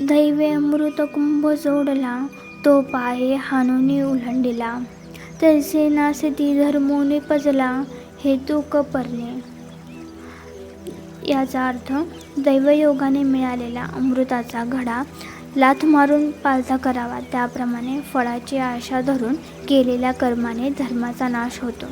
दैवे अमृत कुंभ जोडला तो पाहे हानुनी उलंडिला. तैसे नासे ती धर्मोने पजला हेतू कपरणे. याचा अर्थ दैवयोगाने मिळालेला अमृताचा घडा लाथ मारून पालथा करावा. त्याप्रमाणे फळाची आशा धरून केलेल्या कर्माने धर्माचा नाश होतो.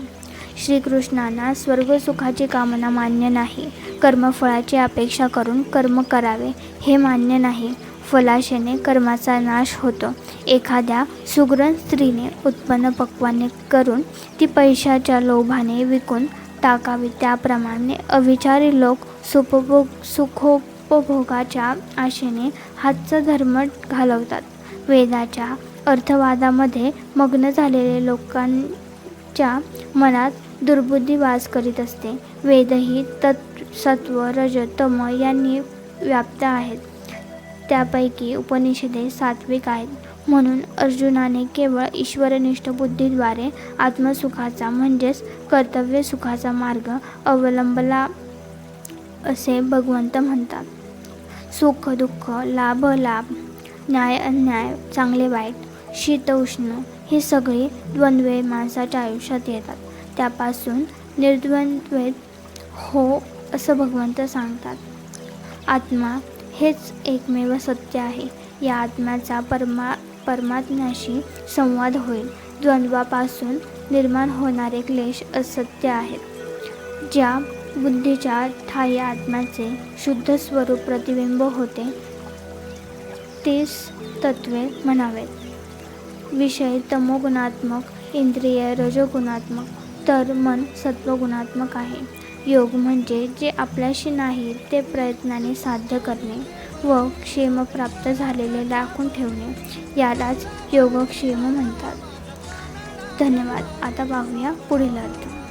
श्रीकृष्णांना स्वर्गसुखाची कामना मान्य नाही. कर्मफळाची अपेक्षा करून कर्म करावे हे मान्य नाही. फलाशेने कर्माचा नाश होतो. एखाद्या सुग्रण स्त्रीने उत्पन्न पक्वाने करून ती पैशाच्या लोभाने विकून टाकावी. त्याप्रमाणे अविचारी लोक सुपभोग सुखोपभोगाच्या आशेने हातचा धर्म घालवतात. वेदाच्या अर्थवादामध्ये मग्न झालेले लोकांच्या मनात दुर्बुद्धी वास करीत असते. वेदही तत् सत्व रज तम यांनी व्याप्त आहेत. त्यापैकी उपनिषदे सात्विक आहेत. म्हणून अर्जुनाने केवळ ईश्वरनिष्ठ बुद्धीद्वारे आत्मसुखाचा म्हणजेच कर्तव्य सुखाचा मार्ग अवलंबला असे भगवंत म्हणतात. सुख दुःख लाभ लाभ न्याय अन्याय चांगले वाईट शीत उष्ण ही सगळी द्वंद्वे माणसाच्या आयुष्यात येतात. त्यापासून निर्द्वंद्वेत हो असं भगवंत सांगतात. आत्मा हेच एकमेव सत्य आहे. या आत्म्याचा परमा परमात्म्याशी संवाद होईल. द्वंद्वापासून निर्माण होणारे क्लेश असत्य आहेत. ज्या बुद्धीच्या ठाई आत्म्याचे शुद्ध स्वरूप प्रतिबिंब होते तेच तत्वे म्हणावेत. विषय तमोगुणात्मक इंद्रिय रजोगुणात्मक तर मन सत्वगुणात्मक आहे. योग म्हणजे जे आपल्याशी नाही ते प्रयत्नाने साध्य करणे व क्षेम प्राप्त झालेले राखून ठेवणे यालाच योगक्षेम म्हणतात. धन्यवाद. आता पाहूया पुढील अर्थ.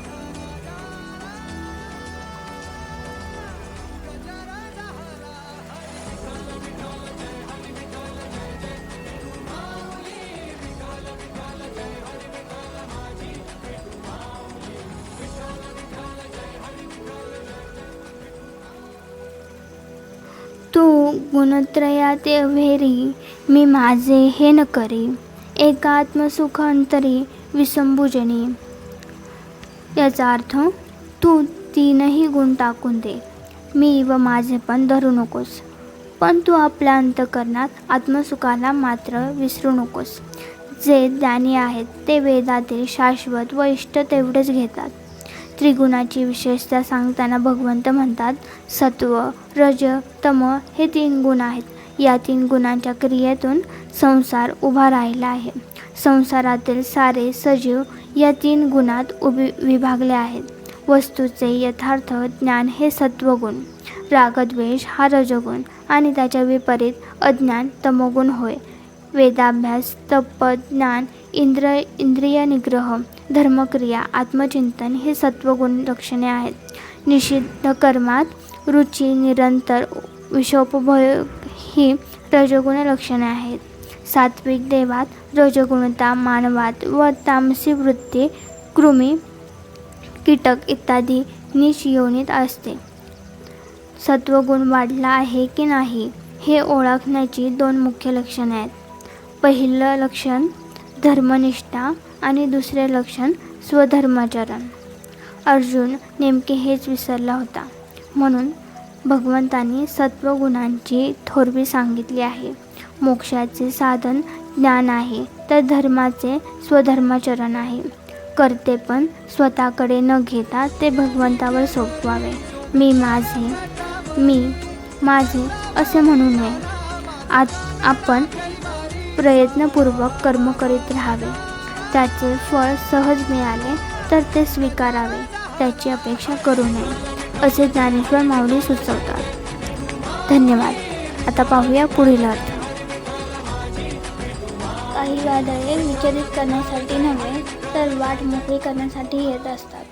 तू गुणत्रयाते अव्हेरी मी माझे हे न करी. एकात्मसुख अंतरी विसंभुजनी याचा अर्थ तू तीनही गुण टाकून दे. मी व माझे पण धरू नकोस. पण तू आपल्या अंतकरणात आत्मसुखाला मात्र विसरू नकोस. जे ज्ञानी आहेत ते वेदातील शाश्वत व इष्ट तेवढेच घेतात. त्रिगुणाची विशेषता सांगताना भगवंत म्हणतात सत्व रज तम हे तीन गुण आहेत. या तीन गुणांच्या क्रियेतून संसार उभा राहिला आहे. संसारातील सारे सजीव या तीन गुणात उभी विभागले आहेत. वस्तूचे यथार्थ ज्ञान हे सत्वगुण. रागद्वेष हा रजगुण आणि त्याच्या विपरीत अज्ञान तमोगुण होय. वेदाभ्यास तप ज्ञान इंद्र इंद्रिय निग्रह धर्मक्रिया आत्मचिंतन हे सत्वगुण लक्षणे आहेत. निषिद्ध कर्मात रुची निरंतर विषोपभोग ही रजगुण लक्षणे आहेत. सात्विक देवात रजगुणता मानवात व तामसी वृत्ती कृमी कीटक इत्यादी नीच योनीत असते. सत्वगुण वाढला आहे की नाही हे ओळखण्याची दोन मुख्य लक्षणे आहेत. पहिलं लक्षण धर्मनिष्ठा आणि दुसरे लक्षण स्वधर्माचरण. अर्जुन नेमके हेच विसरला होता. म्हणून भगवंतांनी सत्वगुणांची थोरवी सांगितली आहे. मोक्षाचे साधन ज्ञान आहे तर धर्माचे स्वधर्माचरण आहे. करते पण स्वतःकडे न घेता ते भगवंतावर सोपवावे. मी माझे मी माझे असे म्हणू नये. आत आपण प्रयत्नपूर्वक कर्म करीत राहावे. त्याचे फळ सहज मिळाले तर ते स्वीकारावे. त्याची अपेक्षा करू नये असे ज्ञानेश्वर माऊली सुचवतात. धन्यवाद. आता पाहूया पुढील अर्थ. काही वादळे विचलित करण्यासाठी नव्हे तर वाट मोकळी करण्यासाठी येत असतात.